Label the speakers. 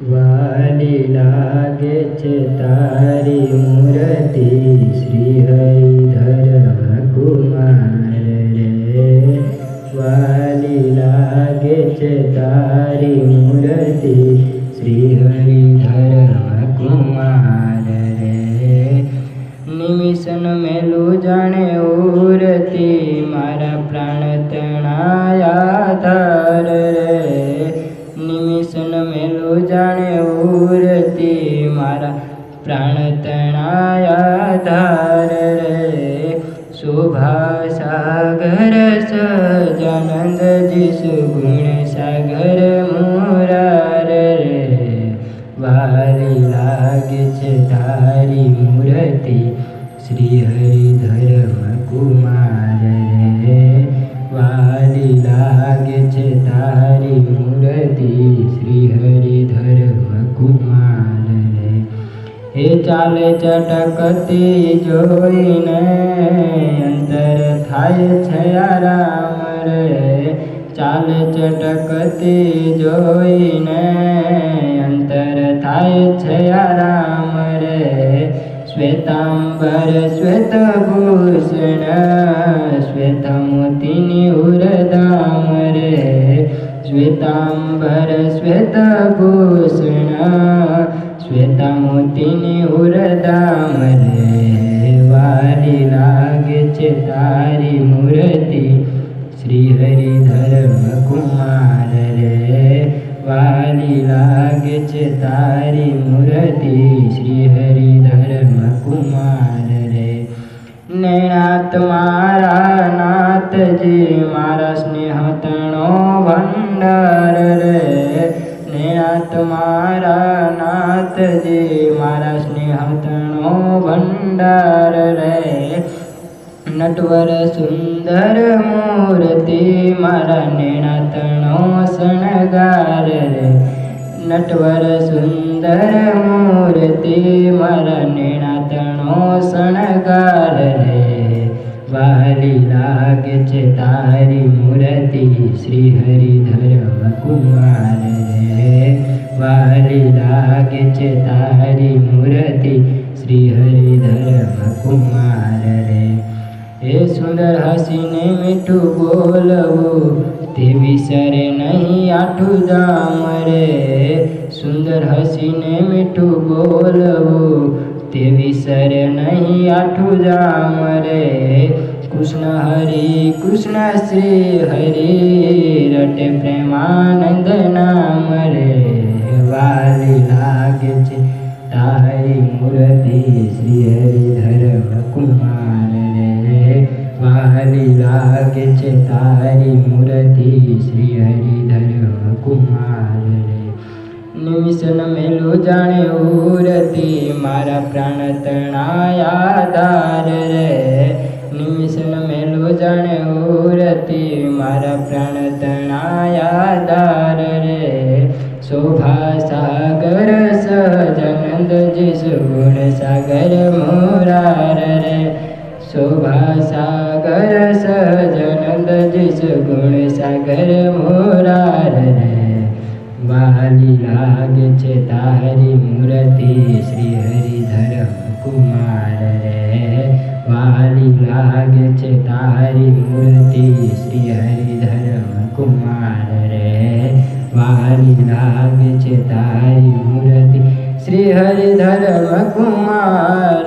Speaker 1: વાલી લાગે છે તારી મૂર્તિ શ્રી હરિધર કુમાર રે વાલી લાગે છે તારી મૂર્તિ શ્રી હરિધર કુમાર રે નિમિષન મેલું જાણે ઉરતી મારા પ્રાણ તણાયા જાણે ઉરતી મારા પ્રાણ તણાયા ધાર રે. શોભા સાગર સજાનંદજી સુગુણ સાગર મોરાર રે. વારી લાગે છે ધારી મૂર્તિ શ્રી હરિધર કુમાર રે. વારી લાગે છે તારી મૂર્તિ શ્રી હરિધર રે હે ચાલે ચટકતી જોઈને અંતર થાય છે આરામ રે. ચાલે ચટકતી જોઈને અંતર થાય છે આરામ श्वेताम्बरश्वेतभूषण। भ श्वेतभूषण श्वेताीन उरदाम रे श्वेताम्भ श्वेतभूषणा रे वी लाग च तारी मूर्ति श्रीहरि धर्म कुमा रे च तारी मूरति श्री હરિધર કુમાર રે વાલી લાગે છે તારી મૂર્તિ શ્રી હરિધર કુમાર રે નૈણાત મારા નાથજી મારા સ્નેહતણો ભંડાર રે નૈણાત મારા નાથજી મારા સ્નેહતણો ભંડાર રે નટવર સુંદર મૂર્તિ મારા નેણાતણો શણગાર રે નટવર સુંદર મૂર્તિ મારા નેણાતણો શણગાર રે વાલી લાગે છે તારી મૂર્તિ શ્રી હરિધર કુમાર રે વાલી લાગે છે તારી મૂર્તિ શ્રી હરિધર કુમાર રે એ સુંદર હસીને મીઠું બોલવું તે વિસરે નહીં આઠું જામ રે સુંદર હસીને મીઠું બોલવું તે વિસરે નહીં આઠું જામ રે કૃષ્ણ હરિ કૃષ્ણ શ્રી હરિ રટે પ્રેમાનંદ નામ રે વાલી લાગે છે તારી મૂર્તિ શ્રી હરિધર કુમાર રે વાલી લાગે છે તારી મૂર્તિ શ્રી હરિધર કુમાર રે નિમિષન મેલું જાણે ઉરતી મારા પ્રાણ તણાયા ધાર રે નિમિષન મેલું જાણે ઉરતી મારા પ્રાણ તણાયા ધાર રે શોભા સાગર सहजनंद जिस गुण सागर मोरार रे शोभा सागर सजनंद जिस गुण सागर मोरार रे बाली लाग छे तारी मूर्ति श्री हरि धर्म कुमार रे बाली लाग छे तारी मूर्ति श्री हरि धर्म कुमार रे बाली लाग छे तारी श्री हरि धर्म कुमार